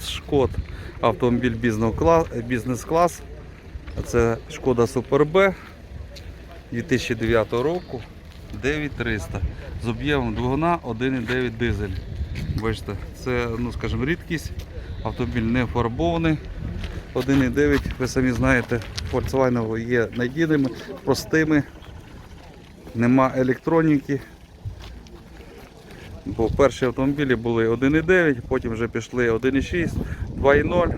Шкод автомобіль бізнес-клас. Це Шкода Супер Б 2009 року 9300 з об'ємом двигуна 1,9 дизель. Бачите, це, ну скажімо, рідкість. Автомобіль не фарбований. 1,9, ви самі знаєте, Volkswagen є надійними, простими, нема електроніки. Бо перші автомобілі були 1,9, потім вже пішли 1,6, 2,0.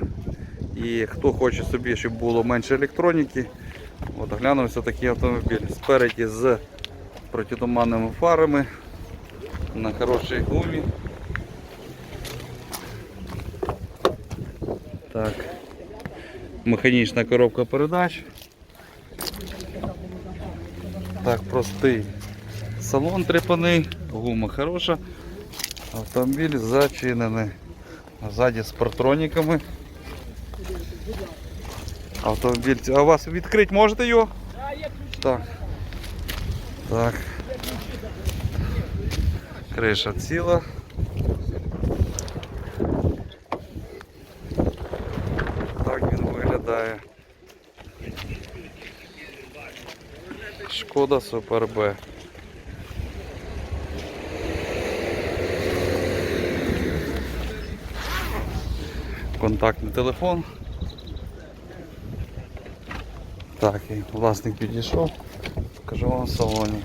І хто хоче собі, щоб було менше електроніки, от глянувся такий автомобіль. Спереді з протитуманними фарами на хорошій гумі. Так. Механічна коробка передач. Так, простий салон трепаний, гума хороша. Автомобіль зачинений. Ззаді з партроніками. Автомобіль. А у вас відкрити можете його? Так. Так. Криша ціла. Так він виглядає. Шкода Супер Б. Контактний телефон. Так, і власник підійшов. Покажу вам в салоні.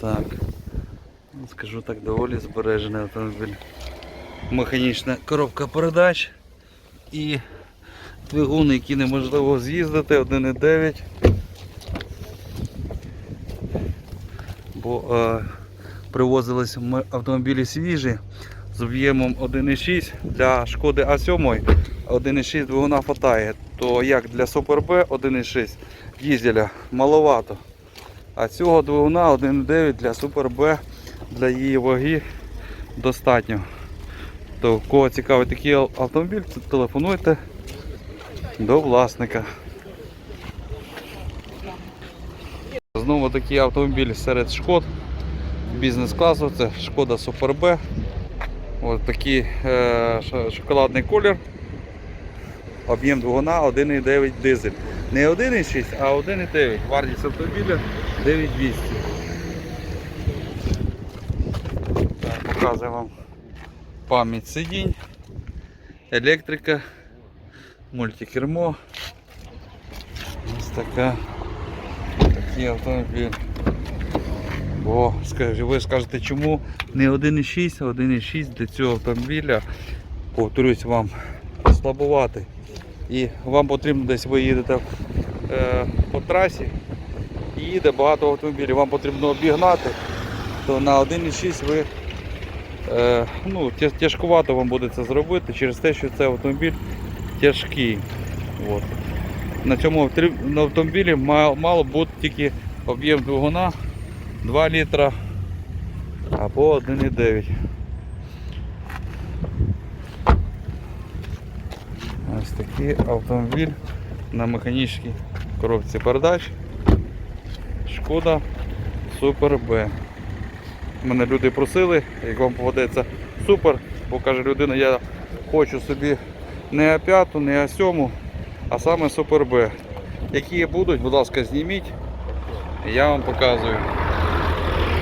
Так. Скажу так, доволі збережений автомобіль. Механічна коробка передач і двигун, який неможливо з'їздити, 1,9. Бо е, привозились автомобілі свіжі з об'ємом 1,6 для шкоди А7 1,6 двигуна хватає, то як для Супер Б 1,6 дізеля маловато. А цього двигуна 1,9 для Супер Б для її ваги достатньо. То кого цікавить такий автомобіль, то телефонуйте до власника. Знову такий автомобіль серед шкод бізнес-класу, це шкода Супер Б. Ось такий е, шоколадний колір. Об'єм двигуна 1,9 дизель. Не 1,6, а 1,9. Вартість автомобіля 9200. Так, показую вам пам'ять сидінь, електрика, мультикермо. Ось така, такий автомобіль. Бо ви скажете, чому не 1,6, а 1,6 для цього автомобіля, повторюсь вам, слабувати. І вам потрібно десь ви їдете е, по трасі і їде багато автомобілів, вам потрібно обігнати, то на 1,6 ви е, ну, тяжкувато вам буде це зробити через те, що цей автомобіль тяжкий. От. На цьому на автомобілі мало бути тільки об'єм двигуна 2 літра або 1,9. Ось такий автомобіль на механічній коробці передач. Шкода Супер Б. Мене люди просили, як вам попадеться супер, бо каже людина, я хочу собі не А5, не А7, а саме Супер Б. Які будуть, будь ласка, зніміть, я вам показую.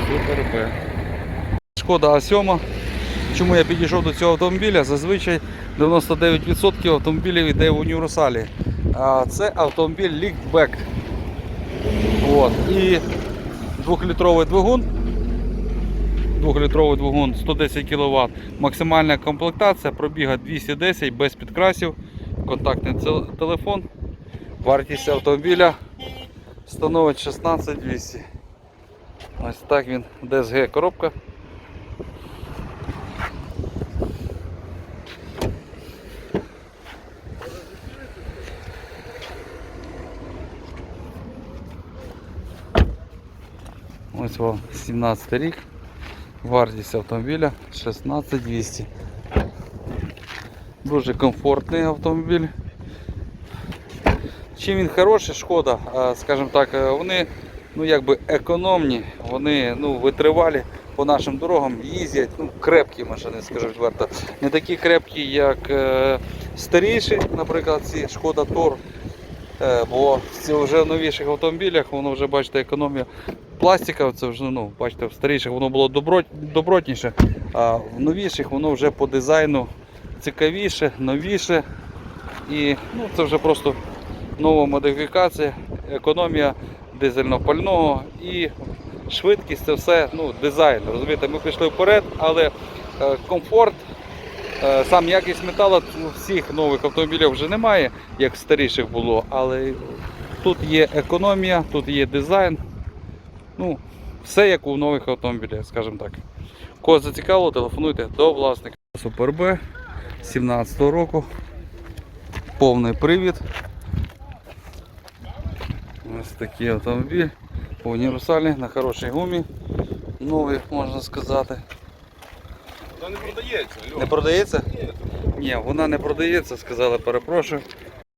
Супер Б. Шкода А7. Чому я підійшов до цього автомобіля? Зазвичай 99% автомобілів йде в універсалі. А це автомобіль ліктбек. От. І 2-літровий двигун. 2-літровий двигун 110 кВт. Максимальна комплектація пробіга 210 без підкрасів. Контактний телефон. Вартість автомобіля становить 16200. Ось так він DSG коробка. Ось вам 17 рік. Вартість автомобіля 16200. Дуже комфортний автомобіль. Чим він хороший, шкода, а, скажімо так, е, вони ну, якби економні, вони ну, витривалі. по нашим дорогам їздять. Ну, крепкі машини, скажу відверто. Не такі крепкі, як е, старіші, наприклад, ці Шкода Тор. Е, бо ці вже в новіших автомобілях, воно вже бачите, економія пластика, це вже ну, бачите, в старіших воно було добро, добротніше, а в новіших воно вже по дизайну цікавіше, новіше. І ну, це вже просто нова модифікація, економія дизельного пального і швидкість це все ну, дизайн. Розумієте, ми пішли вперед, але е, комфорт, е, сам якість металу у всіх нових автомобілів вже немає, як старіших було, але тут є економія, тут є дизайн. Ну, все як у нових автомобілях, скажімо так. Кого зацікавило, телефонуйте до власника. Супер Б 17 року. Повний привід. Ось такий автомобіль. Універсальний, на хорошій гумі. Новий, можна сказати. Вона не продається. Не продається? Ні, вона не продається, сказали, перепрошую.